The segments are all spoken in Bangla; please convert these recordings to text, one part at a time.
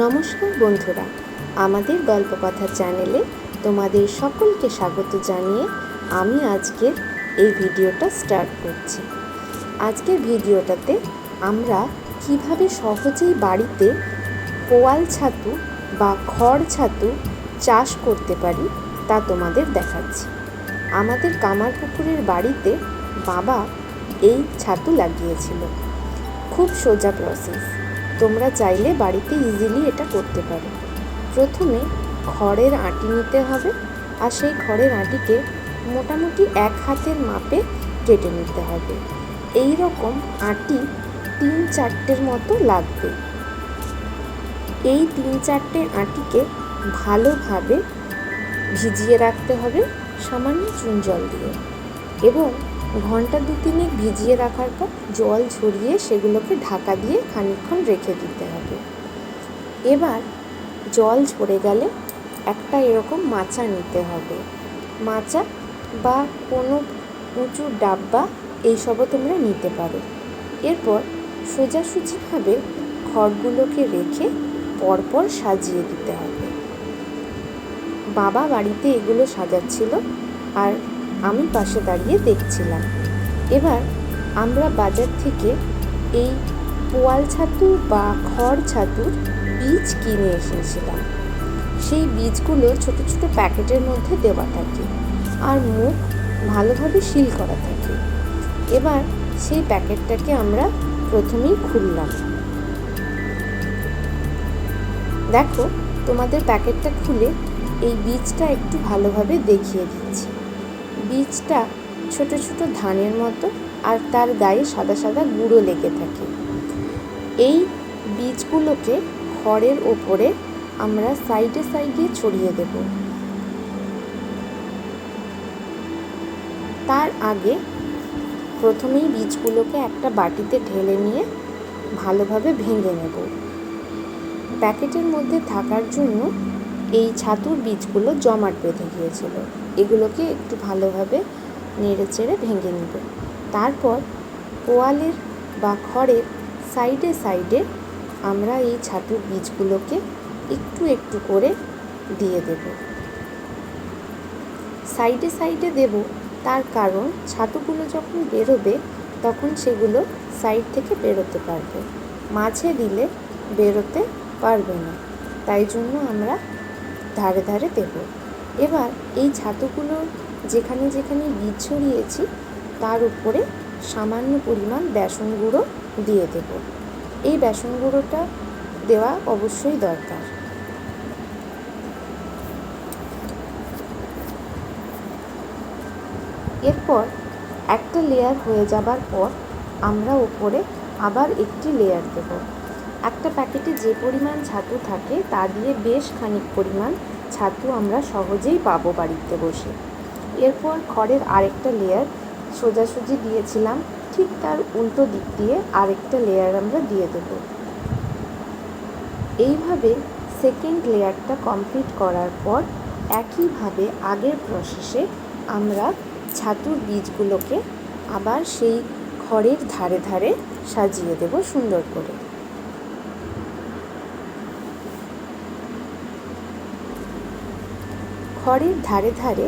নমস্কার বন্ধুরা। আমাদের গল্পকথা চ্যানেলে তোমাদের সকলকে স্বাগত জানিয়ে আমি আজকের এই ভিডিওটা স্টার্ট করছি। আজকের ভিডিওটাতে আমরা কীভাবে সহজেই বাড়িতে পোয়াল ছাতু বা খড় ছাতু চাষ করতে পারি তা তোমাদের দেখাচ্ছি। আমাদের কামারপুকুরের বাড়িতে বাবা এই ছাতু লাগিয়েছিল। খুব সোজা প্রসেস তোমরা চাইলে বাড়িতে ইজিলি এটা করতে পারো। প্রথমে খড়ের আঁটি নিতে হবে আর সেই খড়ের আঁটিকে মোটামুটি এক হাতের মাপে কেটে নিতে হবে। এই রকম আঁটি তিন চারটের মতো লাগবে। এই তিন চারটে আঁটিকে ভালোভাবে ভিজিয়ে রাখতে হবে সামান্য চুন জল দিয়ে। এবং ঘণ্টা দু তিনেক ভিজিয়ে রাখার পর জল ঝরিয়ে সেগুলোকে ঢাকা দিয়ে খানিকক্ষণ রেখে দিতে হবে। এবার জল ঝরে গেলে একটা এরকম মাচা নিতে হবে। মাচা বা কোনো উঁচু ডাব্বা এইসবও তোমরা নিতে পারো। এরপর সোজাসুজিভাবে খড়গুলোকে রেখে পরপর সাজিয়ে দিতে হবে। বাবা বাড়িতে এগুলো সাজাচ্ছিল আর আমি পাশে দাঁড়িয়ে দেখছিলাম। এবার আমরা বাজার থেকে এই পোয়াল ছাতু বা খড় ছাতুর বীজ কিনে এসেছিলাম। সেই বীজগুলো ছোট ছোট প্যাকেটের মধ্যে দেওয়া থাকে আর মুখ ভালোভাবে সিল করা থাকে। এবার সেই প্যাকেটটাকে আমরা প্রথমেই খুললাম। দেখো, তোমাদের প্যাকেটটা খুলে এই বীজটা একটু ভালোভাবে দেখিয়ে দিচ্ছি। বীজটা ছোট ছোট ধানের মতো আর তার গায়ে সাদা সাদা গুঁড়ো লেগে থাকে। এই বীজগুলোকে খড়ের ওপরে আমরা সাইডে সাইডে ছড়িয়ে দেব। তার আগে প্রথমেই বীজগুলোকে একটা বাটিতে ঢেলে নিয়ে ভালোভাবে ভেঙে নেব। প্যাকেটের মধ্যে থাকার জন্য এই ছাতুর বীজগুলো জমাট বেঁধে গিয়েছিল। এগুলোকে একটু ভালোভাবে নেড়ে চেড়ে ভেঙে নেব। তারপর পোয়ালের বা খড়ের সাইডে সাইডে আমরা এই ছাতুর বীজগুলোকে একটু একটু করে দিয়ে দেব। সাইডে সাইডে দেব, তার কারণ ছাতুগুলো যখন বেরোবে, তখন সেগুলো সাইড থেকে বেরোতে পারবে। মাঝে দিলে বেরোতে পারবে না, তাই জন্য আমরা ধারে ধারে দেব। এবার এই ছাতুগুলো যেখানে যেখানে বীজ ছড়িয়েছি, তার উপরে সামান্য পরিমাণ বেসন গুঁড়ো দিয়ে দেব। এই বেসন গুঁড়োটা দেওয়া অবশ্যই দরকার। এরপর একটা লেয়ার হয়ে যাবার পর আমরা উপরে আবার একটি লেয়ার দেব। একটা প্যাকেটে যে পরিমাণ ছাতু থাকে, তা দিয়ে বেশ খানিক পরিমাণ ছাতু আমরা সহজেই পাবো বাড়িতে বসে। এরপর খড়ের আরেকটা লেয়ার সোজাসুজি দিয়েছিলাম, ঠিক তার উল্টো দিক দিয়ে আরেকটা লেয়ার আমরা দিয়ে দেব। এইভাবে সেকেন্ড লেয়ারটা কমপ্লিট করার পর একইভাবে আগের প্রসেসে আমরা ছাতুর বীজগুলোকে আবার সেই খড়ের ধারে ধারে সাজিয়ে দেব সুন্দর করে। খড়ের ধারে ধারে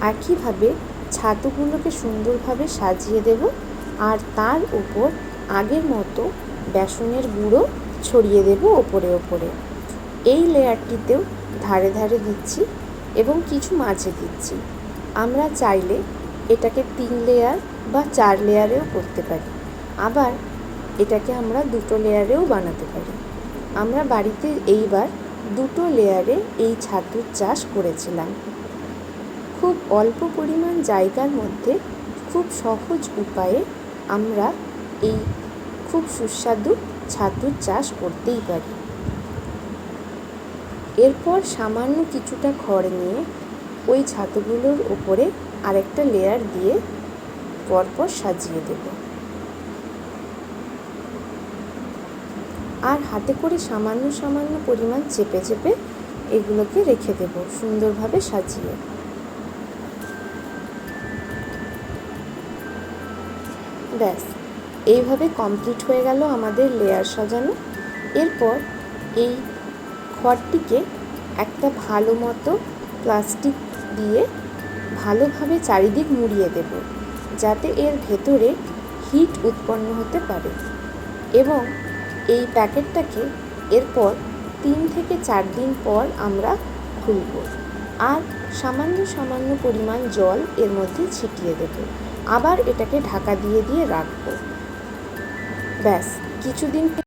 একইভাবে ছাতুগুলোকে সুন্দরভাবে সাজিয়ে দেব আর তার উপর আগের মতো বেসনের গুঁড়ো ছড়িয়ে দেব ওপরে ওপরে। এই লেয়ারটিতেও ধারে ধারে দিচ্ছি এবং কিছু মাঝে দিচ্ছি। আমরা চাইলে এটাকে তিন লেয়ার বা চার লেয়ারেও করতে পারি। আবার এটাকে আমরা দুটো লেয়ারেও বানাতে পারি। আমরা বাড়িতে এইবার দুটো লেয়ারে এই ছাতুর চাষ করেছিলাম। খুব অল্প পরিমাণ জায়গার মধ্যে খুব সহজ উপায়ে আমরা এই খুব সুস্বাদু ছাতুর চাষ করতেই পারি। এরপর সামান্য কিছুটা খড় নিয়ে ওই ছাতুগুলোর ওপরে আরেকটা লেয়ার দিয়ে পরপর সাজিয়ে দেব। আর হাতে করে সামান্য সামান্য পরিমাণ চেপে চেপে এগুলোকে রেখে দেব সুন্দরভাবে সাজিয়ে। ব্যাস, এইভাবে কমপ্লিট হয়ে গেল আমাদের লেয়ার সাজানো। এরপর এই খড়টিকে একটা ভালো মতো প্লাস্টিক দিয়ে ভালোভাবে চারিদিক মুড়িয়ে দেব, যাতে এর ভেতরে হিট উৎপন্ন হতে পারে। এবং এই প্যাকেটটাকে এরপর তিন থেকে চার দিন পর আমরা খুলব। আর সামান্য সামান্য পরিমাণ জল এর মধ্যে ছিটিয়ে দেব। আবার এটাকে ঢাকা দিয়ে দিয়ে রাখব। ব্যাস, কিছুদিন